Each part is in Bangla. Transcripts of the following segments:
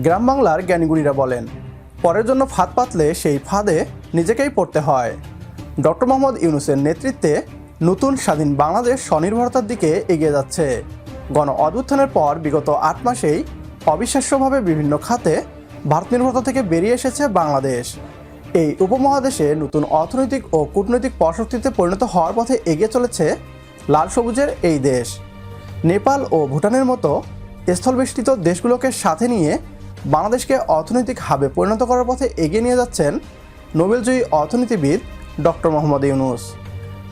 গ্রাম বাংলার জ্ঞানীগুণীরা বলেন, পরের জন্য ফাঁদ পাতলে সেই ফাঁদে নিজেকেই পড়তে হয়। ডক্টর মোহাম্মদ ইউনুসের নেতৃত্বে নতুন স্বাধীন বাংলাদেশ স্বনির্ভরতার দিকে এগিয়ে যাচ্ছে। গণ অভ্যুত্থানের পর বিগত আট মাসেই অবিশ্বাস্যভাবে বিভিন্ন খাতে ভারত নির্ভরতা থেকে বেরিয়ে এসেছে বাংলাদেশ। এই উপমহাদেশে নতুন অর্থনৈতিক ও কূটনৈতিক পরাশক্তিতে পরিণত হওয়ার পথে এগিয়ে চলেছে লাল সবুজের এই দেশ। নেপাল ও ভুটানের মতো স্থলবেষ্টিত দেশগুলোকে সাথে নিয়ে বাংলাদেশকে অর্থনৈতিক হাবে পরিণত করার পথে এগিয়ে নিয়ে যাচ্ছেন নোবেলজয়ী অর্থনীতিবিদ ডক্টর মোহাম্মদ ইউনুস।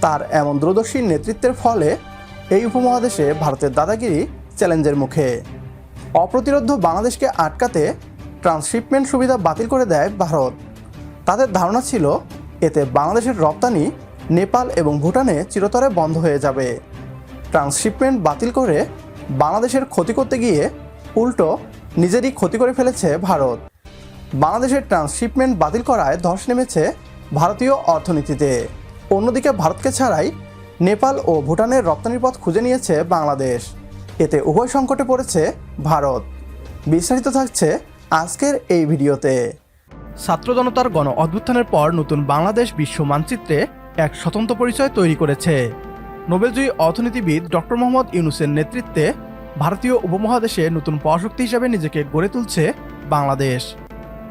তার এমন দূরদর্শী নেতৃত্বের ফলে এই উপমহাদেশে ভারতের দাদাগিরি চ্যালেঞ্জের মুখে। অপ্রতিরোধ বাংলাদেশকে আটকাতে ট্রান্সশিপমেন্ট সুবিধা বাতিল করে দেয় ভারত। তাদের ধারণা ছিল, এতে বাংলাদেশের রপ্তানি নেপাল এবং ভুটানে চিরতরে বন্ধ হয়ে যাবে। ট্রান্সশিপমেন্ট বাতিল করে বাংলাদেশের ক্ষতি করতে গিয়ে উল্টো নিজেরই ক্ষতি করে ফেলেছে ভারত। বাংলাদেশের ট্রান্সশিপমেন্ট বাতিল করায় ধস নেমেছে ভারতীয় অর্থনীতিতে। অন্যদিকে ভারতকে ছাড়াই নেপাল ও ভুটানের রপ্তানির পথ খুঁজে নিয়েছে বাংলাদেশ। এতে উভয় সংকটে পড়েছে ভারত। বিস্তারিত থাকছে আজকের এই ভিডিওতে। ছাত্র জনতার গণ অভ্যুত্থানের পর নতুন বাংলাদেশ বিশ্ব মানচিত্রে এক স্বতন্ত্র পরিচয় তৈরি করেছে। নোবেলজয়ী অর্থনীতিবিদ ডক্টর মোহাম্মদ ইউনুসের নেতৃত্বে ভারতীয় উপমহাদেশে নতুন পরাশক্তি হিসাবে নিজেকে গড়ে তুলছে বাংলাদেশ।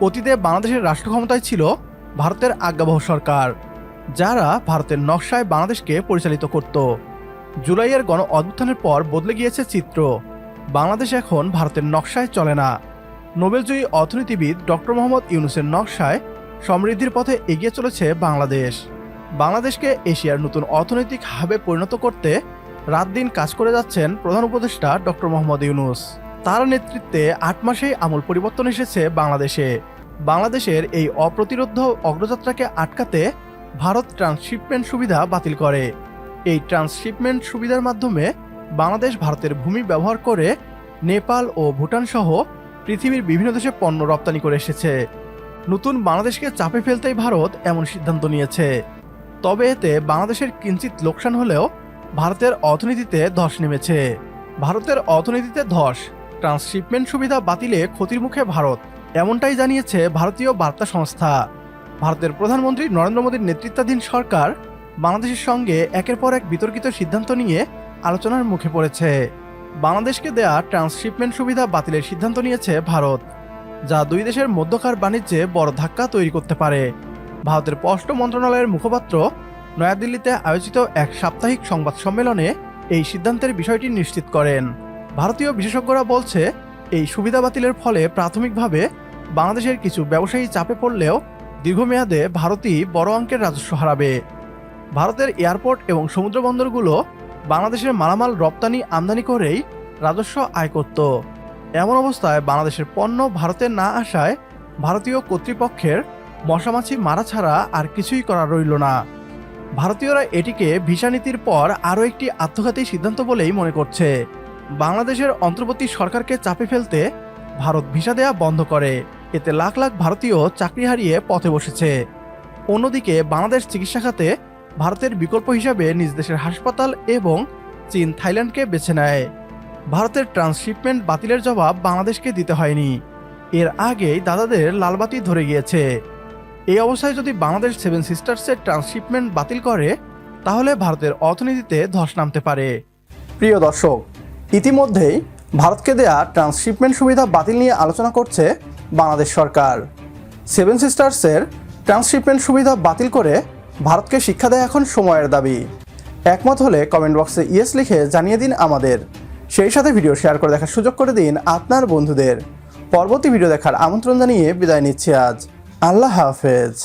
অতীতে বাংলাদেশের রাষ্ট্র ক্ষমতায় ছিল ভারতের আজ্ঞাবহ সরকার, যারা ভারতের নকশায় বাংলাদেশকে পরিচালিত করত। জুলাইয়ের গণ অভ্যুত্থানের পর বদলে গিয়েছে চিত্র। বাংলাদেশ এখন ভারতের নকশায় চলে না। নোবেলজয়ী অর্থনীতিবিদ ডক্টর মোহাম্মদ ইউনুসের নকশায় সমৃদ্ধির পথে এগিয়ে চলেছে বাংলাদেশ। বাংলাদেশকে এশিয়ার নতুন অর্থনৈতিক হাবে পরিণত করতে রাত দিন কাজ করে যাচ্ছেন প্রধান উপদেষ্টা ডক্টর মোহাম্মদ ইউনুস। তার নেতৃত্বে আট মাসেই আমূল পরিবর্তন এসেছে বাংলাদেশে। বাংলাদেশের এই অপ্রতিরোধ অগ্রযাত্রাকে আটকাতে ভারত ট্রান্সশিপমেন্ট সুবিধা বাতিল করে। এই ট্রান্সশিপমেন্ট সুবিধার মাধ্যমে বাংলাদেশ ভারতের ভূমি ব্যবহার করে নেপাল ও ভুটান সহ পৃথিবীর বিভিন্ন দেশে পণ্য রপ্তানি করে এসেছে। নতুন বাংলাদেশকে চাপে ফেলতেই ভারত এমন সিদ্ধান্ত নিয়েছে। তবে এতে বাংলাদেশের কিঞ্চিত লোকসান হলেও ভারতের অর্থনীতিতে ধস নেমেছে। ভারতের অর্থনীতিতে ধস। ট্রান্সশিপমেন্ট সুবিধা বাতিলে ক্ষতির মুখে ভারত, এমনটাই জানিয়েছে ভারতীয় বার্তা সংস্থা। ভারতের প্রধানমন্ত্রী নরেন্দ্র মোদীর নেতৃত্বাধীন সরকার বাংলাদেশের সঙ্গে একের পর এক বিতর্কিত সিদ্ধান্ত নিয়ে আলোচনার মুখে পড়েছে। বাংলাদেশকে দেয়া ট্রান্সশিপমেন্ট সুবিধা বাতিলের সিদ্ধান্ত নিয়েছে ভারত, যা দুই দেশের মধ্যকার বাণিজ্যে বড় ধাক্কা তৈরি করতে পারে। ভারতের পররাষ্ট্র মন্ত্রণালয়ের মুখপাত্র নয়াদিল্লিতে আয়োজিত এক সাপ্তাহিক সংবাদ সম্মেলনে এই সিদ্ধান্তের বিষয়টি নিশ্চিত করেন। ভারতীয় বিশেষজ্ঞরা বলছে, এই সুবিধা বাতিলের ফলে প্রাথমিকভাবে বাংলাদেশের কিছু ব্যবসায়ী চাপে পড়লেও দীর্ঘমেয়াদে ভারতই বড় অঙ্কের রাজস্ব হারাবে। ভারতের এয়ারপোর্ট এবং সমুদ্র বন্দরগুলো বাংলাদেশের মালামাল রপ্তানি আমদানি করেই রাজস্ব আয় করত। এমন অবস্থায় বাংলাদেশের পণ্য ভারতে না আসায় ভারতীয় কর্তৃপক্ষের মশামাছি মারা ছাড়া আর কিছুই করা রইল না। ভারতীয়রা এটিকে ভিসা নীতির পর আরও একটি আত্মঘাতী সিদ্ধান্ত বলেই মনে করছে। বাংলাদেশের অন্তর্বর্তী সরকারকে চাপে ফেলতে ভারত ভিসা দেয়া বন্ধ করে। এতে লাখ লাখ ভারতীয় চাকরি হারিয়ে পথে বসেছে। অন্যদিকে বাংলাদেশ চিকিৎসা খাতে ভারতের বিকল্প হিসাবে নিজ দেশের হাসপাতাল এবং চীন থাইল্যান্ডকে বেছে নেয়। ভারতের ট্রান্সশিপমেন্ট বাতিলের জবাব বাংলাদেশকে দিতে হয়নি। এর আগেই দাদাদের লালবাতি ধরে গিয়েছে। এই অবস্থায় যদি বাংলাদেশ সেভেন সিস্টার্সের ট্রান্সশিপমেন্ট বাতিল করে, তাহলে ভারতের অর্থনীতিতে ধস নামতে পারে। প্রিয় দর্শক, ইতিমধ্যেই ভারতকে দেয়া ট্রান্সশিপমেন্ট সুবিধা বাতিল নিয়ে আলোচনা করছে বাংলাদেশ সরকার। সেভেন সিস্টার্সের ট্রান্সশিপমেন্ট সুবিধা বাতিল করে ভারতকে শিক্ষা দেয় এখন সময়ের দাবি। একমত হলে কমেন্ট বক্সে ইয়েস লিখে জানিয়ে দিন আমাদের। সেই সাথে ভিডিও শেয়ার করে দেখার সুযোগ করে দিন আপনার বন্ধুদের। পরবর্তী ভিডিও দেখার আমন্ত্রণ জানিয়ে বিদায় নিচ্ছি আজ। আল্লাহ হাফেজ।